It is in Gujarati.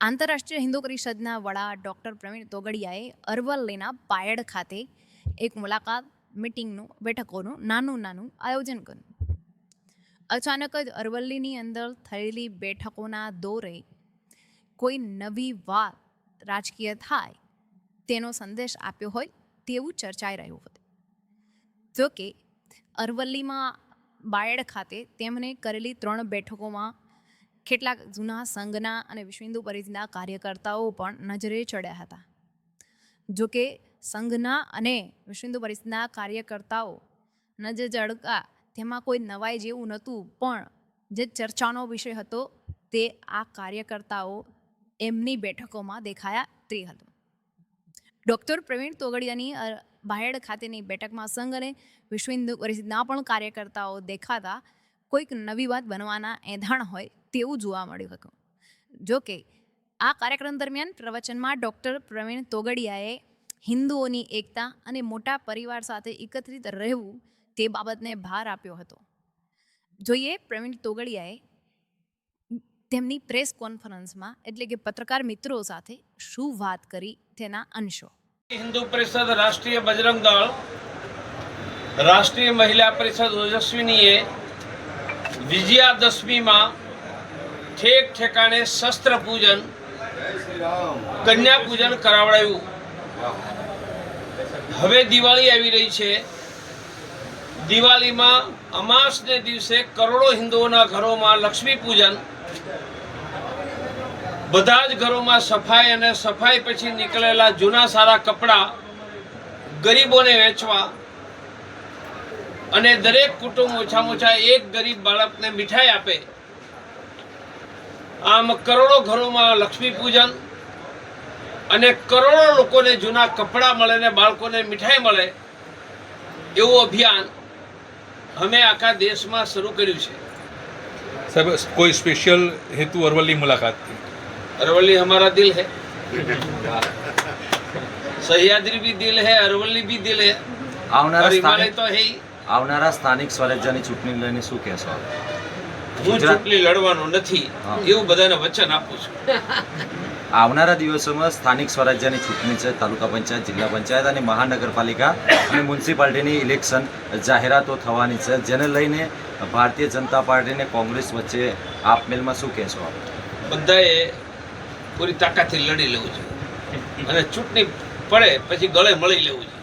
આંતરરાષ્ટ્રીય હિન્દુ પરિષદના વડા ડૉક્ટર પ્રવીણ તોગડિયાએ અરવલ્લીના પાયડ ખાતે એક મુલાકાત મિટિંગનું, બેઠકોનું, નાનું નાનું આયોજન કર્યું. અચાનક જ અરવલ્લીની અંદર થયેલી બેઠકોના દોરે કોઈ નવી વાત રાજકીય થાય તેનો સંદેશ આપ્યો હોય તેવું ચર્ચાઈ રહ્યું હતું. જોકે અરવલ્લીમાં બાયડ ખાતે તેમણે કરેલી ત્રણ બેઠકોમાં કેટલાક જૂના સંઘના અને વિશ્વિંદુ પરિષદના કાર્યકર્તાઓ પણ નજરે ચડ્યા હતા. જોકે સંઘના અને વિશ્વ પરિષદના કાર્યકર્તાઓ નજર ચડકા તેમાં કોઈ નવાઈ જેવું નહોતું, પણ જે ચર્ચાનો વિષય હતો તે આ કાર્યકર્તાઓ એમની બેઠકોમાં દેખાયા તે હતું. ડૉક્ટર પ્રવીણ તોગડિયાની બાહેડ ખાતેની બેઠકમાં સંઘ અને વિશ્વ હિન્દુ પરિષદના પણ કાર્યકર્તાઓ દેખાતા કોઈક નવી વાત બનવાના એંધાણ હોય તેવું જોવા મળ્યું હતું. જો કે, આ કાર્યક્રમ દરમિયાન પ્રવચનમાં ડૉક્ટર પ્રવીણ તોગડિયાએ હિન્દુઓની એકતા અને મોટા પરિવાર સાથે એકત્રિત રહેવું તે બાબતને ભાર આપ્યો હતો. જોઈએ, પ્રવીણ તોગડિયાએ તેમની પ્રેસ કોન્ફરન્સમાં, એટલે કે પત્રકાર મિત્રો સાથે શું વાત કરી તેના અંશો. હિન્દુ પરિષદ રાષ્ટ્રીય બજરંગ દળ, રાષ્ટ્રીય મહિલા પરિષદ ઓજસ્વીનીએ વિજયાદશમીમાં ઠેક ઠેકાણે શસ્ત્ર પૂજન, કન્યા પૂજન કરાવડાયું. હવે દિવાળી આવી રહી છે. દિવાળીમાં અમાસને દિવસે કરોડો હિન્દુઓના ઘરોમાં લક્ષ્મી પૂજન. બધા જ ઘરોમાં સફાઈ અને સફાઈ પછી નીકળેલા જૂના સારા કપડાં ગરીબોને વેચવા. અને દરેક કુટુંબ ઓછામાં ઓછા એક ગરીબ બાળકને મીઠાઈ આપે. આમ કરોડો ઘરોમાં લક્ષ્મી પૂજન અને કરોડો લોકોને જૂના કપડાં મળે ને બાળકોને મીઠાઈ મળે એવું અભિયાન અમે આખા દેશમાં શરૂ કર્યું છે. સાહેબ કોઈ સ્પેશિયલ હેતુ અરવલ્લી મુલાકાત અરવલ્લી હમારા દિલ હૈ. સહ્યાદ્રી ભી દિલ હૈ અરવલ્લી ભી દિલ હૈ. આવનારા તો હૈ આવનારા સ્થાનિક સ્વરાજ્યની ચૂંટણી લઈને શું કહેશો હું ચૂંટણી લડવાનું નથી એવું બધાને વચન આપું છું. આવનારા દિવસોમાં સ્થાનિક સ્વરાજ્યની ચૂંટણી છે તાલુકા પંચાયત જિલ્લા પંચાયત અને મહાનગરપાલિકા અને મ્યુનિસિપાલિટીની ઇલેક્શન જાહેરાતો થવાની છે જેને લઈને ભારતીય જનતા પાર્ટી અને કોંગ્રેસ વચ્ચે આપમેલમાં શું કહેશો બધાએ પૂરી તાકાતથી લડી લેવું છે અને ચૂંટણી પડે પછી ગળે મળી લેવું છે